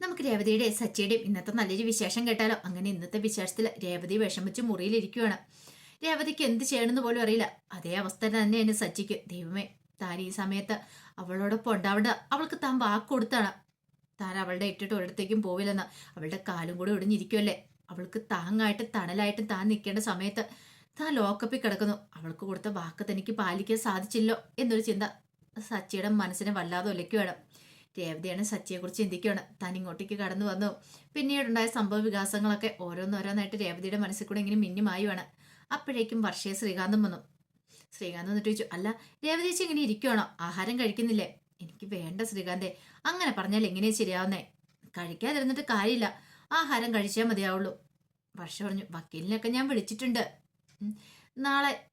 നമുക്ക് രേവതിയുടെ സച്ചിയുടെയും ഇന്നത്തെ നല്ലൊരു വിശേഷം കേട്ടാലോ? അങ്ങനെ ഇന്നത്തെ വിശേഷത്തിൽ രേവതി വിഷമിച്ച് മുറിയിലിരിക്കുകയാണ് രേവതിക്ക് എന്ത് ചെയ്യണമെന്ന് പോലും അറിയില്ല. അതേ അവസ്ഥ തന്നെയാണ് സച്ചിക്ക്. ദൈവമേ താൻ ഈ സമയത്ത് അവളോടൊപ്പം ഉണ്ടാവേണ്ട. അവൾക്ക് താൻ വാക്ക് കൊടുത്താണ്. താൻ അവളുടെ ഇട്ടിട്ട് ഒരിടത്തേക്കും പോവില്ലെന്ന്. അവളുടെ കാലും കൂടി ഒടിഞ്ഞിരിക്കുമല്ലേ അവൾക്ക് താങ്ങായിട്ട് തണലായിട്ട് താൻ നിൽക്കേണ്ട സമയത്ത് താൻ ലോക്കപ്പിൽ കിടക്കുന്നു. അവൾക്ക് കൊടുത്ത വാക്ക് തനിക്ക് പാലിക്കാൻ സാധിച്ചില്ലോ എന്നൊരു ചിന്ത സച്ചിയുടെ മനസ്സിനെ വല്ലാതെ ഒലയ്ക്കുകയാണ് രേവതിയാണ് സച്ചിയെക്കുറിച്ച് ചിന്തിക്കുകയാണ്. താൻ ഇങ്ങോട്ടേക്ക് കടന്നു വന്നു. പിന്നീടുണ്ടായ സംഭവ വികാസങ്ങളൊക്കെ ഓരോന്നോരോന്നായിട്ട് രേവതിയുടെ മനസ്സിൽ കൂടെ ഇങ്ങനെ മിന്നിമായുവാണ്. അപ്പോഴേക്കും വർഷയെ ശ്രീകാന്തം വന്നു. ശ്രീകാന്ത് എന്നിട്ട് ചോദിച്ചു അല്ല രേവതി ചേച്ചി ഇങ്ങനെ ഇരിക്കുവാണോ? ആഹാരം കഴിക്കുന്നില്ലേ? എനിക്ക് വേണ്ട ശ്രീകാന്തേ. അങ്ങനെ പറഞ്ഞാൽ എങ്ങനെയാ ശരിയാവുന്നേ? കഴിക്കാതിരുന്നിട്ട് കാര്യമില്ല. ആഹാരം കഴിച്ചേ മതിയാവുള്ളൂ. വർഷ പറഞ്ഞു വക്കീലിനൊക്കെ ഞാൻ വിളിച്ചിട്ടുണ്ട്. നാളെ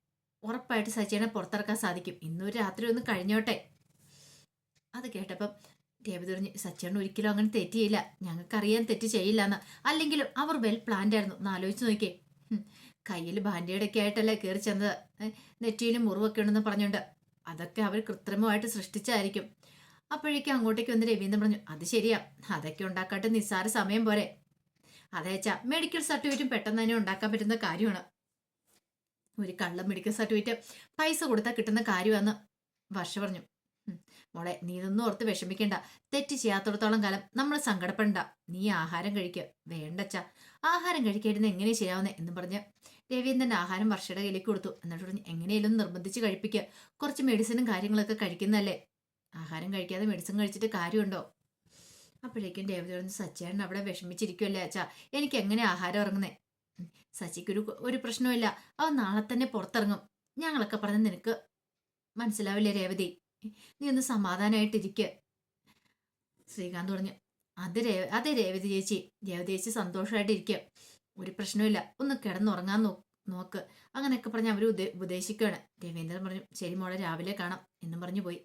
ഉറപ്പായിട്ട് സച്ചിനെ പുറത്തിറക്കാൻ സാധിക്കും. ഇന്നൊരു രാത്രി ഒന്ന് കഴിഞ്ഞോട്ടെ? അത് കേട്ടപ്പം രേവതി പറഞ്ഞു സച്ചേട്ടൻ ഒരിക്കലും അങ്ങനെ തെറ്റ് ചെയ്യില്ല. ഞങ്ങൾക്കറിയാൻ തെറ്റ് ചെയ്യില്ല എന്ന് അല്ലെങ്കിലും അവർ വെൽ പ്ലാൻഡ് ആയിരുന്നു. ആലോചിച്ച് നോക്കിയേ. കയ്യിൽ ബാൻഡേഡ് ഒക്കെ ആയിട്ടല്ലേ കയറി ചെന്നത്. നെറ്റിയിലും മുറിവൊക്കെ ഉണ്ടെന്ന് പറഞ്ഞുകൊണ്ട് അതൊക്കെ അവർ കൃത്രിമമായിട്ട് സൃഷ്ടിച്ചായിരിക്കും. അപ്പോഴേക്കും അങ്ങോട്ടേക്ക് വന്ന് രവീന്ദ്രൻ പറഞ്ഞു അത് ശരിയാ. അതൊക്കെ ഉണ്ടാക്കാട്ട് നിസ്സാര സമയം പോരെ. അതേച്ചാ മെഡിക്കൽ സർട്ടിഫിക്കറ്റും പെട്ടെന്ന് തന്നെ ഉണ്ടാക്കാൻ പറ്റുന്ന കാര്യമാണ്. ഒരു കള്ളം മെഡിക്കൽ സർട്ടിഫിക്കറ്റ് പൈസ കൊടുത്താൽ കിട്ടുന്ന കാര്യമാണെന്ന് വർഷ പറഞ്ഞു. മോളെ നീ ഇതൊന്നും ഓർത്ത് വിഷമിക്കണ്ട. തെറ്റ് ചെയ്യാത്തടത്തോളം കാലം നമ്മൾ സങ്കടപ്പെടണ്ട. നീ ആഹാരം കഴിക്കുക വേണ്ടച്ച. ആഹാരം കഴിക്കാതിരുന്ന് എങ്ങനെ ചെയ്യാവുന്നെ എന്ന് പറഞ്ഞ് രവീന്ദ്രൻ ആഹാരം വർഷയുടെ കയ്യിലേക്ക് കൊടുത്തു. എന്നിട്ട് പറഞ്ഞു എങ്ങനെയും നിർബന്ധിച്ച് കഴിപ്പിക്കുക കുറച്ച് മെഡിസിനും കാര്യങ്ങളൊക്കെ കഴിക്കുന്നതല്ലേ? ആഹാരം കഴിക്കാതെ മെഡിസിൻ കഴിച്ചിട്ട് കാര്യമുണ്ടോ? അപ്പോഴേക്കും പറഞ്ഞു സച്ചേട്ടൻ അവിടെ വിഷമിച്ചിരിക്കുമല്ലേ അച്ഛാ. എനിക്ക് എങ്ങനെ ആഹാരം ഇറങ്ങുന്നേ. സച്ചിക്കൊരു ഒരു പ്രശ്നമില്ല അവൻ നാളെ തന്നെ പുറത്തിറങ്ങും. ഞങ്ങളൊക്കെ പറഞ്ഞ് നിനക്ക് മനസ്സിലാവില്ലേ രേവതി? നീ ഒന്ന് സമാധാനമായിട്ടിരിക്കുക ശ്രീകാന്ത് പറഞ്ഞു അത് രേ അതെ രേവതി ചേച്ചി. രേവതി ചേച്ചി സന്തോഷമായിട്ടിരിക്കുക ഒരു പ്രശ്നവുമില്ല. ഒന്ന് കിടന്നുറങ്ങാൻ നോ നോക്ക്. അങ്ങനെയൊക്കെ പറഞ്ഞ് അവർ ഉദ്ദേ ഉപദേശിക്കുകയാണ്. രവീന്ദ്രൻ പറഞ്ഞു ശരി മോളെ രാവിലെ കാണാം എന്നും പറഞ്ഞു പോയി.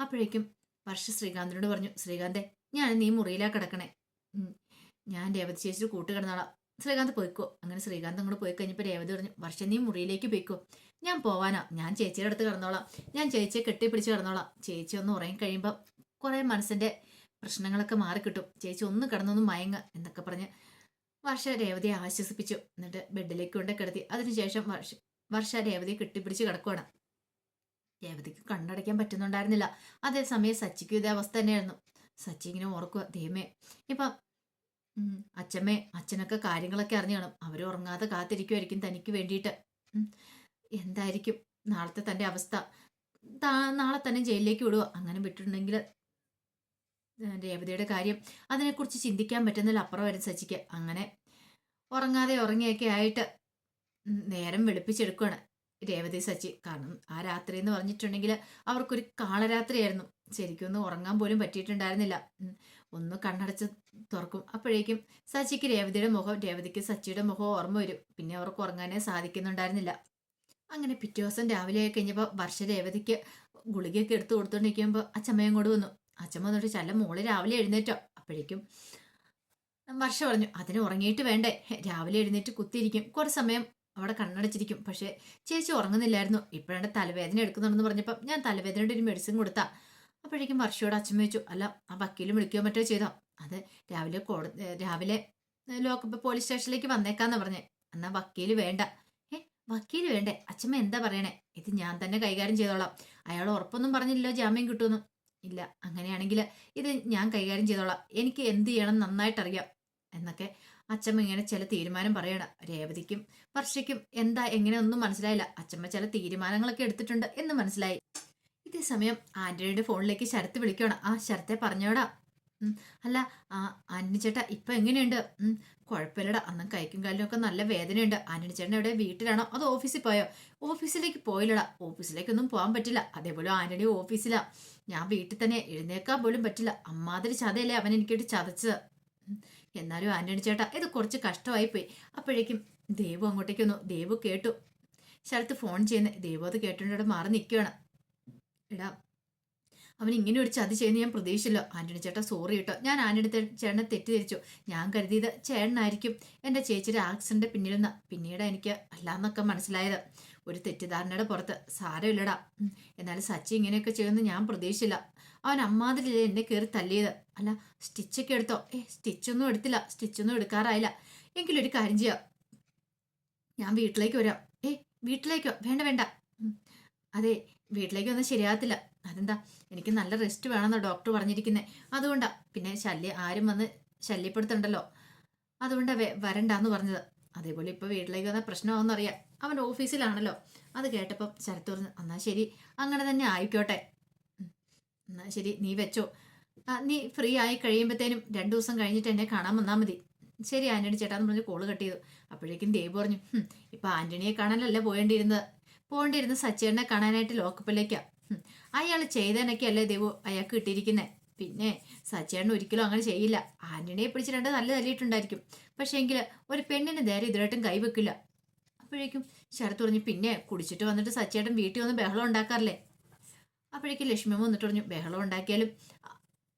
അപ്പോഴേക്കും വർഷ ശ്രീകാന്തിനോട് പറഞ്ഞു ശ്രീകാന്തേ ഞാൻ നീ മുറിയിലാ കിടക്കണേ. ഞാൻ രേവതി ചേച്ചി കൂട്ട് കിടന്നാളാം. ശ്രീകാന്ത് പോയിക്കോ. അങ്ങനെ ശ്രീകാന്ത് അങ്ങോട്ട് പോയി കഴിഞ്ഞപ്പോൾ രേവതി പറഞ്ഞു വർഷം നീ മുറിയിലേക്ക് പോയിക്കോ. ഞാൻ പോവാനാ. ഞാൻ ചേച്ചിയുടെ അടുത്ത് കിടന്നോളാം. ഞാൻ ചേച്ചിയെ കെട്ടിപ്പിടിച്ച് കിടന്നോളാം. ചേച്ചി ഒന്ന് ഉറങ്ങി കഴിയുമ്പോൾ കുറേ മനസ്സിന്റെ പ്രശ്നങ്ങളൊക്കെ മാറിക്കിട്ടും. ചേച്ചി ഒന്ന് കിടന്നൊന്ന് മയങ്ങ എന്നൊക്കെ പറഞ്ഞ് വർഷ രേവതിയെ ആശ്വസിപ്പിച്ചു. എന്നിട്ട് ബെഡിലേക്ക് കൊണ്ട് കിടത്തി. അതിനുശേഷം വർഷ വർഷ രേവതിയെ കെട്ടിപ്പിടിച്ച് കിടക്കുവാണ്. രേവതിക്ക് കണ്ണടയ്ക്കാൻ പറ്റുന്നുണ്ടായിരുന്നില്ല. അതേസമയം സച്ചിക്കും ഇതേ അവസ്ഥ തന്നെയായിരുന്നു. സച്ചി ഇങ്ങനെ ഓർക്കുക ദൈവമേ ഇപ്പം അച്ഛമ്മേ അച്ഛനൊക്കെ കാര്യങ്ങളൊക്കെ അറിഞ്ഞു കാണും. അവർ ഉറങ്ങാതെ കാത്തിരിക്കുമായിരിക്കും തനിക്ക് വേണ്ടിയിട്ട്. എന്തായിരിക്കും നാളത്തെ തന്റെ അവസ്ഥ? നാളെ തന്നെ ജയിലിലേക്ക് വിടുക അങ്ങനെ വിട്ടിട്ടുണ്ടെങ്കിൽ രേവതിയുടെ കാര്യം അതിനെക്കുറിച്ച് ചിന്തിക്കാൻ പറ്റുന്നതിൽ വരും സച്ചിക്ക്. അങ്ങനെ ഉറങ്ങാതെ ഉറങ്ങിയൊക്കെ ആയിട്ട് നേരം വെളുപ്പിച്ചെടുക്കുകയാണ് രേവതി സച്ചി. കാരണം ആ രാത്രി എന്ന് പറഞ്ഞിട്ടുണ്ടെങ്കിൽ അവർക്കൊരു കാളരാത്രിയായിരുന്നു. ശരിക്കും ഒന്ന് ഉറങ്ങാൻ പോലും പറ്റിയിട്ടുണ്ടായിരുന്നില്ല. ഒന്ന് കണ്ണടച്ച് തുറക്കും. അപ്പോഴേക്കും സച്ചിക്ക് രേവതിയുടെ മുഖം രേവതിക്ക് സച്ചിയുടെ മുഖം ഓർമ്മ വരും. പിന്നെ അവർക്ക് ഉറങ്ങാനേ സാധിക്കുന്നുണ്ടായിരുന്നില്ല. അങ്ങനെ പിറ്റേ ദിവസം രാവിലെ ആയി കഴിഞ്ഞപ്പോൾ വർഷ രേവതിക്ക് ഗുളികയൊക്കെ എടുത്തു കൊടുത്തോണ്ടിരിക്കുമ്പോൾ അച്ഛമ്മയും കൂടെ വന്നു. അച്ഛമ്മ വന്നിട്ട് ചല്ല മോൾ രാവിലെ എഴുന്നേറ്റോ. അപ്പോഴേക്കും വർഷ പറഞ്ഞു അതിന് ഉറങ്ങിയിട്ട് വേണ്ടേ. രാവിലെ എഴുന്നേറ്റ് കുത്തിയിരിക്കും. കുറച്ച് സമയം അവിടെ കണ്ണടച്ചിരിക്കും. പക്ഷേ ചേച്ചി ഉറങ്ങുന്നില്ലായിരുന്നു. ഇപ്പോഴാണ് തലവേദന എടുക്കുന്നുണ്ടെന്ന് പറഞ്ഞപ്പം ഞാൻ തലവേദനയുടെ ഒരു മെഡിസിൻ കൊടുത്താ. അപ്പോഴേക്കും വർഷയോട് അച്ഛൻ ചോദിച്ചു അല്ല ആ വക്കീലും വിളിക്കുകയോ മറ്റോ ചെയ്തോ? അത് രാവിലെ കോട ഏ, രാവിലെ ലോക്കപ്പ് പോലീസ് സ്റ്റേഷനിലേക്ക് വന്നേക്കാന്ന് പറഞ്ഞേ. എന്നാ വക്കീൽ വേണ്ട. ഏ വക്കീൽ വേണ്ടേ? അച്ഛമ്മ എന്താ പറയണേ? ഇത് ഞാൻ തന്നെ കൈകാര്യം ചെയ്തോളാം. അയാൾ ഉറപ്പൊന്നും പറഞ്ഞില്ലല്ലോ ജാമ്യം കിട്ടുമെന്ന്. ഇല്ല അങ്ങനെയാണെങ്കിൽ ഇത് ഞാൻ കൈകാര്യം ചെയ്തോളാം. എനിക്ക് എന്ത് ചെയ്യണം നന്നായിട്ടറിയാം. എന്നൊക്കെ അച്ഛമ്മ ഇങ്ങനെ ചില തീരുമാനം പറയണം രേവതിക്കും വർഷയ്ക്കും എന്താ എങ്ങനെ ഒന്നും മനസ്സിലായില്ല. അച്ഛമ്മ ചില തീരുമാനങ്ങളൊക്കെ എടുത്തിട്ടുണ്ട് എന്ന് മനസ്സിലായി. ഇതേ സമയം ആന്റണിയുടെ ഫോണിലേക്ക് ശരത്ത് വിളിക്കണം ആ ശരത്തെ പറഞ്ഞോടാ. അല്ല ആ ചേട്ടാ ഇപ്പൊ എങ്ങനെയുണ്ട്? കുഴപ്പമില്ലടാ. അന്ന് കൈക്കും കാലിനും ഒക്കെ നല്ല വേദനയുണ്ട്. ആന്റണി ചേട്ടൻ എവിടെ? വീട്ടിലാണോ? അതോ ഓഫീസിൽ പോയോ? ഓഫീസിലേക്ക് പോയില്ലടാ. ഓഫീസിലേക്കൊന്നും പോകാൻ പറ്റില്ല. അതേപോലെ ആന്റണി ഓഫീസിലാ. ഞാൻ വീട്ടിൽ തന്നെ എഴുന്നേക്കാൻ പോലും പറ്റില്ല. അമ്മാതിരി ചതയല്ലേ അവൻ എനിക്കിട്ട് ചതച്ചത്. എന്നാലും ആന്റണി ചേട്ടാ ഇത് കുറച്ച് കഷ്ടമായി പോയി അപ്പോഴേക്കും ദേവു അങ്ങോട്ടേക്ക് വന്നു. ദേവു കേട്ടു. ശരത്ത് ഫോൺ ചെയ്യുന്ന. ദേവു അത് കേട്ടോണ്ട് അവിടെ മാറി നിൽക്കുകയാണ്. എടാ അവൻ ഇങ്ങനെ ഒരു ചതി ചെയ്യുന്ന ഞാൻ പ്രതീക്ഷിച്ചല്ലോ. ആന്റണി ചേട്ടാ സോറി കേട്ടോ. ഞാൻ ആന്റണി ചേട്ടനെ തെറ്റിദ്ധരിച്ചു. ഞാൻ കരുതിയത് ചേട്ടനായിരിക്കും. എന്റെ ചേച്ചിയുടെ ആക്സിഡന്റ് നിന്ന് പിന്നീട് എനിക്ക് അല്ലാന്നൊക്കെ മനസ്സിലായത്. ഒരു തെറ്റിദ്ധാരണയുടെ പുറത്ത്. സാരമില്ലടാ. എന്നാൽ സച്ചി ഇങ്ങനെയൊക്കെ ചെയ്യുമെന്ന് ഞാൻ പ്രതീക്ഷിച്ചില്ല. അവൻ അമ്മാതിരി എന്നെ കയറി തല്ലിയത്. അല്ല സ്റ്റിച്ചൊക്കെ എടുത്തോ? ഏ സ്റ്റിച്ചൊന്നും എടുത്തില്ല. സ്റ്റിച്ചൊന്നും എടുക്കാറായില്ല. എങ്കിലും ഒരു കാര്യം ചെയ്യാം. ഞാൻ വീട്ടിലേക്ക് വരാം. ഏ വീട്ടിലേക്കോ? വേണ്ട വേണ്ട. അതെ വീട്ടിലേക്ക് ഒന്നും ശരിയാകത്തില്ല. അതെന്താ? എനിക്ക് നല്ല റെസ്റ്റ് വേണമെന്നാണ് ഡോക്ടർ പറഞ്ഞിരിക്കുന്നത് അതുകൊണ്ടാ. പിന്നെ ശല്യം ആരും വന്ന് ശല്യപ്പെടുത്തണ്ടല്ലോ. അതുകൊണ്ടാ വരണ്ടാന്ന് പറഞ്ഞത്. അതേപോലെ ഇപ്പൊ വീട്ടിലേക്ക് വന്ന പ്രശ്നമാണെന്ന് അറിയാം അവൻ ഓഫീസിലാണല്ലോ. അത് കേട്ടപ്പം ശരത്ത് പറഞ്ഞു എന്നാ ശരി. അങ്ങനെ തന്നെ ആയിക്കോട്ടെ. എന്നാൽ എന്നാ ശരി. നീ വെച്ചോ. നീ ഫ്രീ ആയി കഴിയുമ്പോഴത്തേനും രണ്ടു ദിവസം കഴിഞ്ഞിട്ട് എന്നെ കാണാൻ വന്നാൽ മതി. ശരി ആന്റണി ചേട്ടാന്ന് പറഞ്ഞ് കോൾ കട്ട് ചെയ്തു. അപ്പോഴേക്കും ദേവ് പറഞ്ഞു ഇപ്പൊ ആന്റണിയെ കാണാനല്ല പോയേണ്ടിയിരുന്നത്? പോകേണ്ടിയിരുന്ന സച്ചേട്ടനെ കാണാനായിട്ട് ലോക്കപ്പിലേക്കാ. ഹും, അയാൾ ചെയ്തനൊക്കെയല്ലേ ദൈവം അയാൾക്ക് കിട്ടിയിരിക്കുന്നത് പിന്നെ സച്ചേട്ടൻ ഒരിക്കലും അങ്ങനെ ചെയ്യില്ല. ആന്റണിയെ പിടിച്ച് രണ്ട് നല്ല തല്ലിയിട്ടുണ്ടായിരിക്കും. പക്ഷേ എങ്കിൽ ഒരു പെണ്ണിന് നേരെ ഇതിലായിട്ടും കൈവെക്കില്ല. അപ്പോഴേക്കും ശരത്ത് പറഞ്ഞു പിന്നെ കുടിച്ചിട്ട് വന്നിട്ട് സച്ചേട്ടൻ വീട്ടിൽ വന്ന് ബഹളം ഉണ്ടാക്കാറില്ലേ? അപ്പോഴേക്കും ലക്ഷ്മിയമ്മ വന്നിട്ട് പറഞ്ഞു ബഹളം ഉണ്ടാക്കിയാലും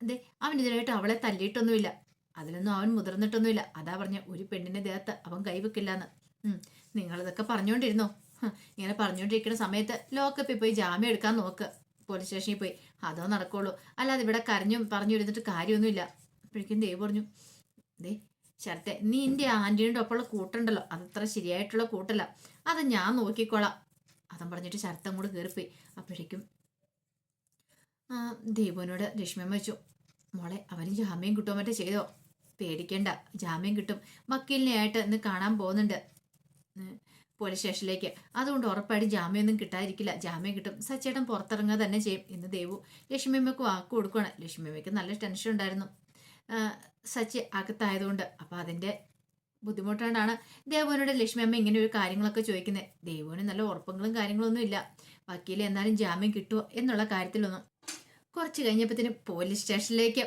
അതെ അവൻ ഇതിനായിട്ട് അവളെ തല്ലിയിട്ടൊന്നുമില്ല. അതിലൊന്നും അവൻ മുതിർന്നിട്ടൊന്നുമില്ല. അതാ പറഞ്ഞ ഒരു പെണ്ണിന്റെ ദേഹത്ത് അവൻ കൈവെക്കില്ലാന്ന്. ഉം, നിങ്ങളിതൊക്കെ പറഞ്ഞുകൊണ്ടിരുന്നോ ഇങ്ങനെ പറഞ്ഞുകൊണ്ടിരിക്കുന്ന സമയത്ത് ലോക്കപ്പിൽ പോയി ജാമ്യം എടുക്കാൻ നോക്ക്. പോലീസ് സ്റ്റേഷനിൽ പോയി. അതോ നടക്കുള്ളൂ. അല്ലാതെ ഇവിടെ കരഞ്ഞും പറഞ്ഞു ഇരുന്നിട്ട് കാര്യമൊന്നുമില്ല. അപ്പോഴേക്കും ദേവ് പറഞ്ഞു ദേ ശരത്തെ നീ എന്റെ ആന്റീന്റെ ഒപ്പമുള്ള കൂട്ടുണ്ടല്ലോ. അതത്ര ശരിയായിട്ടുള്ള കൂട്ടല്ല. അത് ഞാൻ നോക്കിക്കോളാം. അതും പറഞ്ഞിട്ട് ശരത്തം കൂടെ കയറിപ്പോയി. അപ്പോഴേക്കും ആ, ദേവുവിനോട് ലക്ഷ്മിയമ്മ വെച്ചു മോളെ അവന് ജാമ്യം കിട്ടുമോ? മറ്റേ ചെയ്തോ? പേടിക്കണ്ട. ജാമ്യം കിട്ടും. വക്കീലിനെ ആയിട്ട് ഇന്ന് കാണാൻ പോകുന്നുണ്ട്. പോലീസ് സ്റ്റേഷനിലേക്ക്. അതുകൊണ്ട് ഉറപ്പായിട്ടും ജാമ്യമൊന്നും കിട്ടാതിരിക്കില്ല. ജാമ്യം കിട്ടും. സച്ചേട്ടൻ പുറത്തിറങ്ങുക തന്നെ ചെയ്യും. എന്ന് ദേവു ലക്ഷ്മിയമ്മയ്ക്ക് വാക്ക് കൊടുക്കുകയാണ് ലക്ഷ്മിയമ്മയ്ക്ക് നല്ല ടെൻഷൻ ഉണ്ടായിരുന്നു. സച്ചി അകത്തായതുകൊണ്ട്. അപ്പം അതിന്റെ ബുദ്ധിമുട്ടുകൊണ്ടാണ് ദേവുവിനോട് ലക്ഷ്മിയമ്മ ഇങ്ങനെ ഒരു കാര്യങ്ങളൊക്കെ ചോദിക്കുന്നത് ദേവുവിന് നല്ല ഉറപ്പങ്ങളും കാര്യങ്ങളൊന്നും ഇല്ല. വക്കീൽ എന്നാലും ജാമ്യം കിട്ടുമോ എന്നുള്ള കാര്യത്തിലൊന്നും. കുറച്ച് കഴിഞ്ഞപ്പോഴത്തേനും പോലീസ് സ്റ്റേഷനിലേക്ക്.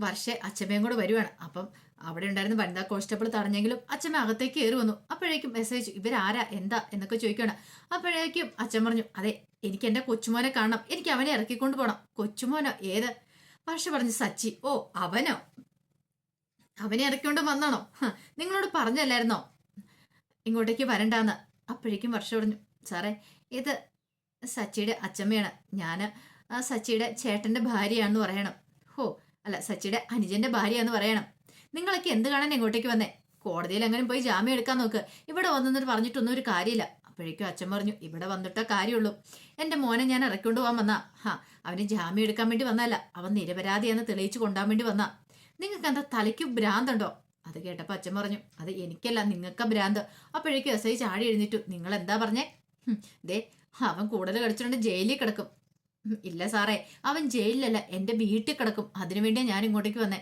വർഷ അച്ഛമ്മയും കൂടെ വരുവാണ്. അപ്പം അവിടെ ഉണ്ടായിരുന്ന വനിതാ കോൺസ്റ്റബിൾ തടഞ്ഞെങ്കിലും അച്ഛമ്മ അകത്തേക്ക് കയറി വന്നു. അപ്പോഴേക്കും മെസ്സേജ് ഇവരാരാ? എന്താ? എന്നൊക്കെ ചോദിക്കുകയാണ്. അപ്പോഴേക്കും അച്ഛൻ പറഞ്ഞു അതെ എനിക്ക് എന്റെ കൊച്ചുമോനെ കാണണം. എനിക്ക് അവനെ ഇറക്കിക്കൊണ്ട് പോകണം കൊച്ചുമോനോ? ഏത്? പക്ഷെ പറഞ്ഞു സച്ചി. ഓ അവനോ? അവനെ ഇറക്കിക്കൊണ്ട് വന്നാണോ? നിങ്ങളോട് പറഞ്ഞല്ലായിരുന്നോ? ഇങ്ങോട്ടേക്ക് വരണ്ടാന്ന്. അപ്പോഴേക്കും വർഷ പറഞ്ഞു സാറേ ഇത് സച്ചിയുടെ അച്ഛമ്മയാണ്. ഞാൻ സച്ചിയുടെ ചേട്ടന്റെ ഭാര്യയാണെന്ന് പറയണം. ഹോ അല്ല സച്ചിയുടെ അനുജന്റെ ഭാര്യയാണെന്ന് പറയണം. നിങ്ങളൊക്കെ എന്ത് കാണാൻ ഇങ്ങോട്ടേക്ക് വന്നേ? കോടതിയിൽ എങ്ങനെ പോയി ജാമ്യം എടുക്കാൻ നോക്ക്. ഇവിടെ വന്നിട്ട് പറഞ്ഞിട്ടൊന്നും ഒരു കാര്യമില്ല. അപ്പോഴേക്കും അച്ഛൻ പറഞ്ഞു ഇവിടെ വന്നിട്ടേ കാര്യമുള്ളൂ. എന്റെ മോനെ ഞാൻ ഇറക്കിക്കൊണ്ട് പോകാൻ വന്നാ. ഹാ അവന് ജാമ്യം എടുക്കാൻ വേണ്ടി വന്നല്ല അവൻ നിരപരാധിയെന്ന് തെളിയിച്ചു കൊണ്ടാൻ വേണ്ടി വന്നാ. നിങ്ങൾക്ക് എന്താ തലയ്ക്ക് ഭ്രാന്തുണ്ടോ? അത് കേട്ടപ്പോൾ അച്ഛൻ പറഞ്ഞു അത് എനിക്കല്ല നിങ്ങൾക്ക് ഭ്രാന്ത്. അപ്പോഴേക്കും എസ് ഐ ചാടി എഴുന്നിട്ടു നിങ്ങൾ എന്താ പറഞ്ഞേ ദേ അവൻ കൂടുതൽ കളിച്ചിട്ടുണ്ട് ജയിലിൽ കിടക്കും. ഇല്ല സാറേ അവൻ ജയിലിലല്ല എന്റെ വീട്ടിൽ കിടക്കും. അതിനുവേണ്ടിയാണ് ഞാൻ ഇങ്ങോട്ടേക്ക് വന്നേ.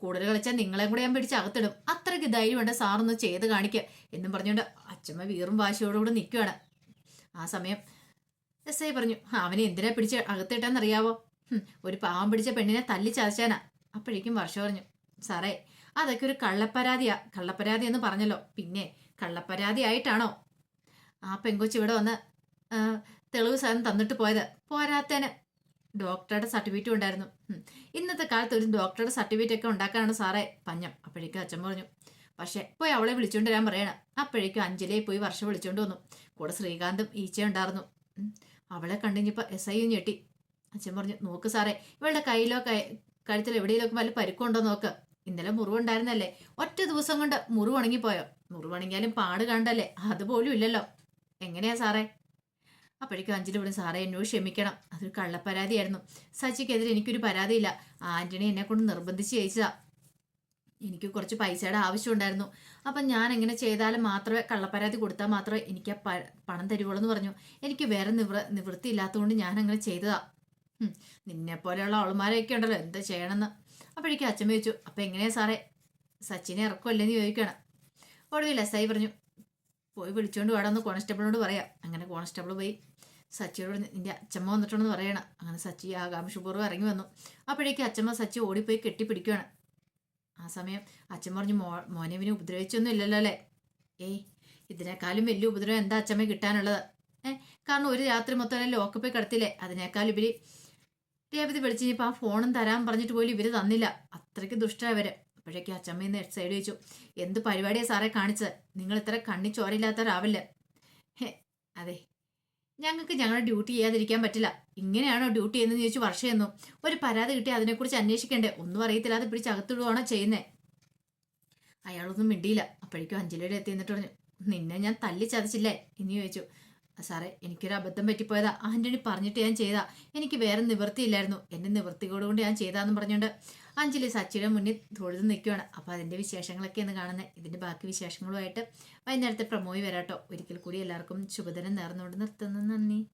കൂടുതൽ കളിച്ചാൽ നിങ്ങളെയും കൂടെ ഞാൻ പിടിച്ച് അകത്തിടും. അത്രയ്ക്ക് ധൈര്യമുണ്ട് സാറൊന്ന് ചെയ്ത് കാണിക്കുക എന്നും പറഞ്ഞുകൊണ്ട് അച്ഛമ്മ വീറും വാശിയോടുകൂടി നിൽക്കുകയാണ് ആ സമയം എസ് ഐ പറഞ്ഞു അവനെ എന്തിനാ പിടിച്ച് അകത്തിട്ടെന്നറിയാവോ? ഒരു പാവം പിടിച്ച പെണ്ണിനെ തല്ലി ചതച്ചാനാ. അപ്പോഴേക്കും വർഷ പറഞ്ഞു സാറേ അതൊക്കെ ഒരു കള്ളപ്പരാതിയാ. കള്ളപ്പരാതി എന്ന് പറഞ്ഞല്ലോ. പിന്നെ കള്ളപ്പരാതി ആയിട്ടാണോ? ആ പെങ്കൊച്ച് ഇവിടെ വന്ന് തെളിവ് സാധനം തന്നിട്ട് പോയത്. പോരാത്തേന് ഡോക്ടറുടെ സർട്ടിഫിക്കറ്റും ഉണ്ടായിരുന്നു. ഇന്നത്തെ കാലത്ത് ഒരു ഡോക്ടറുടെ സർട്ടിഫിക്കറ്റ് ഒക്കെ ഉണ്ടാക്കാനാണ് സാറേ പഞ്ഞം. അപ്പോഴേക്കും അച്ഛൻ പറഞ്ഞു പക്ഷെ പോയി അവളെ വിളിച്ചുകൊണ്ട് വരാൻ പറയണം. അപ്പോഴേക്കും അഞ്ജലിയെ പോയി വർഷം വിളിച്ചുകൊണ്ട് വന്നു. കൂടെ ശ്രീകാന്തും ഈച്ച ഉണ്ടായിരുന്നു അവളെ കണ്ടിഞ്ഞപ്പോൾ എസ് ഐയും ഞെട്ടി. അച്ഛൻ പറഞ്ഞു നോക്ക് സാറേ ഇവളുടെ കയ്യിലോ കഴുത്തിൽ എവിടെയെങ്കിലും വല്ല പരുക്കുണ്ടോ നോക്ക്. ഇന്നലെ മുറിവുണ്ടായിരുന്നല്ലേ ഒറ്റ ദിവസം കൊണ്ട് മുറിവ് ഉണങ്ങിപ്പോയോ? മുറിവുണങ്ങിയാലും പാട് കണ്ടല്ലേ അതുപോലും ഇല്ലല്ലോ. എങ്ങനെയാ സാറേ? അപ്പോഴേക്കും അഞ്ജലി വിടും സാറേ എന്നോട് ക്ഷമിക്കണം. അതൊരു കള്ളപ്പരാതിയായിരുന്നു. സച്ചിക്കെതിരെ എനിക്കൊരു പരാതിയില്ല. ആന്റണി എന്നെ കൊണ്ട് നിർബന്ധിച്ച് ചെയ്യിച്ചതാ എനിക്ക് കുറച്ച് പൈസയുടെ ആവശ്യമുണ്ടായിരുന്നു. അപ്പം ഞാൻ എങ്ങനെ ചെയ്താലും മാത്രമേ കള്ളപ്പരാതി കൊടുത്താൽ മാത്രമേ എനിക്ക് ആ പണം തരുവുള്ളൂ എന്ന് പറഞ്ഞു. എനിക്ക് വേറെ നിവൃ നിവൃത്തി ഇല്ലാത്തതുകൊണ്ട് ഞാൻ അങ്ങനെ ചെയ്തതാ. നിന്നെ പോലെയുള്ള ആളുമാരെയൊക്കെ ഉണ്ടല്ലോ. എന്താ ചെയ്യണമെന്ന്? അപ്പോഴേക്കും അച്ഛൻ ചോദിച്ചു അപ്പം എങ്ങനെയാ സാറേ? സച്ചിനെ ഇറക്കുമല്ലേന്ന് ചോദിക്കണം ഒടുവിൽ എസ് ഐ പറഞ്ഞു പോയി വിളിച്ചുകൊണ്ട് വേണമെന്ന് കോൺസ്റ്റബിളിനോട് പറയാം. അങ്ങനെ കോൺസ്റ്റബിൾ പോയി. സച്ചിയോട് നിന്റെ അച്ഛമ്മ വന്നിട്ടുണ്ടെന്ന് പറയണം. അങ്ങനെ സച്ചി ആകാംക്ഷപൂർവം ഇറങ്ങി വന്നു. അപ്പോഴേക്കും അച്ഛമ്മ സച്ചി ഓടിപ്പോയി കെട്ടിപ്പിടിക്കുകയാണ് ആ സമയം അച്ഛൻ പറഞ്ഞു മോ മോനെ ഇവനെ ഉപദ്രവിച്ചൊന്നും ഇല്ലല്ലോ അല്ലേ? ഏയ് ഇതിനേക്കാളും വലിയ ഉപദ്രവം എന്താ അച്ഛമ്മ കിട്ടാനുള്ളത്? ഏ കാരണം ഒരു രാത്രി മൊത്തം ലോക്കപ്പിൽ കിടത്തില്ലേ? അതിനേക്കാൾ ഇവർ രേവതി വിളിച്ചിനിപ്പോൾ ആ ഫോണും തരാൻ പറഞ്ഞിട്ട് പോലും ഇവർ തന്നില്ല. അത്രയ്ക്ക് ദുഷ്ട അപ്പോഴേക്കും അച്ഛമ്മ ഇന്ന് സൈഡ് വെച്ചു എന്ത് പരിപാടിയാണ് സാറേ കാണിച്ചത്? നിങ്ങൾ ഇത്ര കണ്ണി ചോരയില്ലാത്തവരാവില്ല? ഹേ അതെ ഞങ്ങൾക്ക് ഞങ്ങളുടെ ഡ്യൂട്ടി ചെയ്യാതിരിക്കാൻ പറ്റില്ല. ഇങ്ങനെയാണോ ഡ്യൂട്ടി ചെയ്യുന്നതെന്ന് ചോദിച്ചു വർഷയെന്നു ഒരു പരാതി കിട്ടി അതിനെക്കുറിച്ച് അന്വേഷിക്കണ്ടേ? ഒന്നും അറിയത്തില്ല. അത് പിടിച്ച് ചെയ്യുന്നേ? അയാളൊന്നും മിണ്ടിയില്ല. അപ്പോഴേക്കും അഞ്ജലിയുടെ എത്തി എന്നിട്ട് പറഞ്ഞു നിന്നെ ഞാൻ തല്ലി ചതച്ചില്ലേ? ഇനി ചോദിച്ചു. സാറേ എനിക്കൊരു അബദ്ധം പറ്റിപ്പോയതാ. ആന്റണി പറഞ്ഞിട്ട് ഞാൻ ചെയ്താ. എനിക്ക് വേറെ നിവൃത്തിയില്ലായിരുന്നു. എന്റെ നിവൃത്തിയോടുകൊണ്ട് ഞാൻ ചെയ്താന്ന് പറഞ്ഞുകൊണ്ട് അഞ്ജലി സച്ചിയുടെ മുന്നിൽ തൊഴുത് നിൽക്കുകയാണ്. അപ്പോൾ അതിന്റെ വിശേഷങ്ങളൊക്കെയാണ് കാണുന്നത് ഇതിന്റെ ബാക്കി വിശേഷങ്ങളുമായിട്ട് വൈകുന്നേരത്തെ പ്രമോയി വരാട്ടോ. ഒരിക്കൽ കൂടി എല്ലാവർക്കും ശുഭദിനം നേർന്നുകൊണ്ട് നിർത്തുന്നു. നന്ദി.